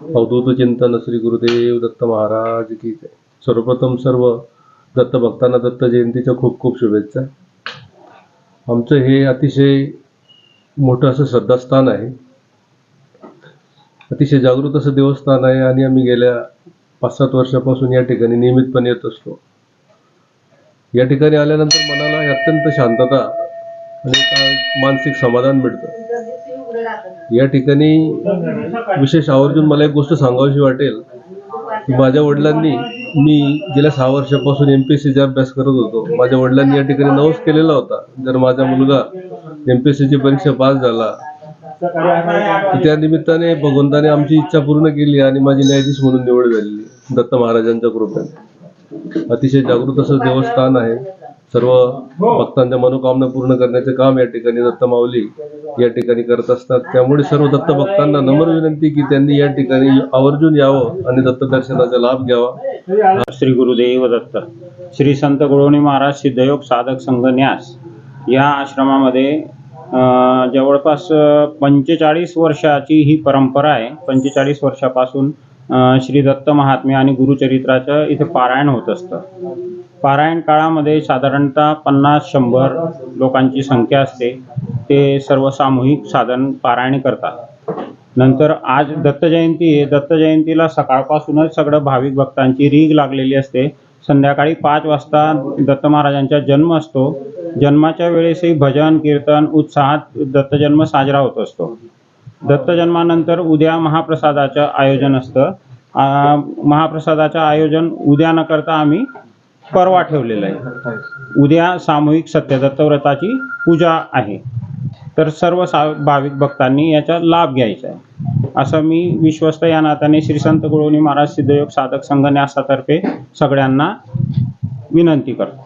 अवधूत चिंतन श्री गुरुदेव दत्त महाराज की सर्वप्रथम सर्व दत्त भक्तांना दत्त जयंतीच्या खूप खूप शुभेच्छा. आमचं हे अतिशय मोठं असं श्रद्धास्थान आहे. अतिशय जागृत असं देवस्थान आहे आणि आम्ही गेल्या पाच सात वर्षापासून या ठिकाणी नियमितपणे येत असतो. या ठिकाणी आल्यानंतर मनाला अत्यंत शांतता आणि मानसिक समाधान मिळतं. या ठिकाणी विशेष आवर्जून मला एक गोष्ट सांगावीशी वाटेल. की माझ्या वडिलांनी मी गेल्या सहा वर्षापासून एम पी एस सीचा अभ्यास करत होतो. माझ्या वडिलांनी या ठिकाणी नवस केलेला होता. जर माझा मुलगा एम पी एस सीची परीक्षा पास झाला तर त्या निमित्ताने भगवंताने आमची इच्छा पूर्ण केली आणि माझी न्यायाधीश म्हणून निवड झालेली. दत्त महाराजांच्या कृपेने. अतिशय जागृत असं देवस्थान आहे. सर्व भक्तांच्या मनोकामना पूर्ण करण्याचे काम या ठिकाणी दत्त माऊली या ठिकाणी करत असतात. त्यामुळे सर्व दत्त भक्तांना नम्र विनंती की त्यांनी या ठिकाणी आवर्जून यावं आणि दत्त दर्शनाचा लाभ घ्यावा. श्री गुरुदेव दत्त श्री संत गुळवणी महाराज सिद्धयोग साधक संघ न्यास या आश्रमामध्ये अं, जवळपास पंचेचाळीस वर्षाची ही परंपरा आहे. पंचेचाळीस वर्षापासून श्री दत्त महात्मे आणि गुरुचरित्राचं इथे पारायण होत असतं. पारायण काळामध्ये साधारणतः पन्नास शंभर लोकांची संख्या असते. ते सर्व सामूहिक साधन पारायण करतात. नंतर आज दत्त जयंती आहे. दत्त जयंतीला सकाळपासूनच सगळं भाविक भक्तांची रीग लागलेली असते. संध्याकाळी पाच वाजता दत्त महाराजांचा जन्म असतो. जन्माच्या वेळेसही भजन कीर्तन उत्साहात दत्त जन्म साजरा होत असतो. हो. दत्त जन्मानंतर उद्या महाप्रसादाचं आयोजन असतं. महाप्रसादाचं आयोजन उद्या न करता आम्ही परवा ठेवलेलं आहे. उद्या सामूहिक सत्यदत्त व्रताची पूजा आहे. तर सर्व सा भाविक भक्तांनी याचा लाभ घ्यायचा आहे. असं मी विश्वस्त या नात्याने श्री संत गुळवणी महाराज सिद्धयोग साधक संघ न्यासातर्फे सगळ्यांना विनंती करतो.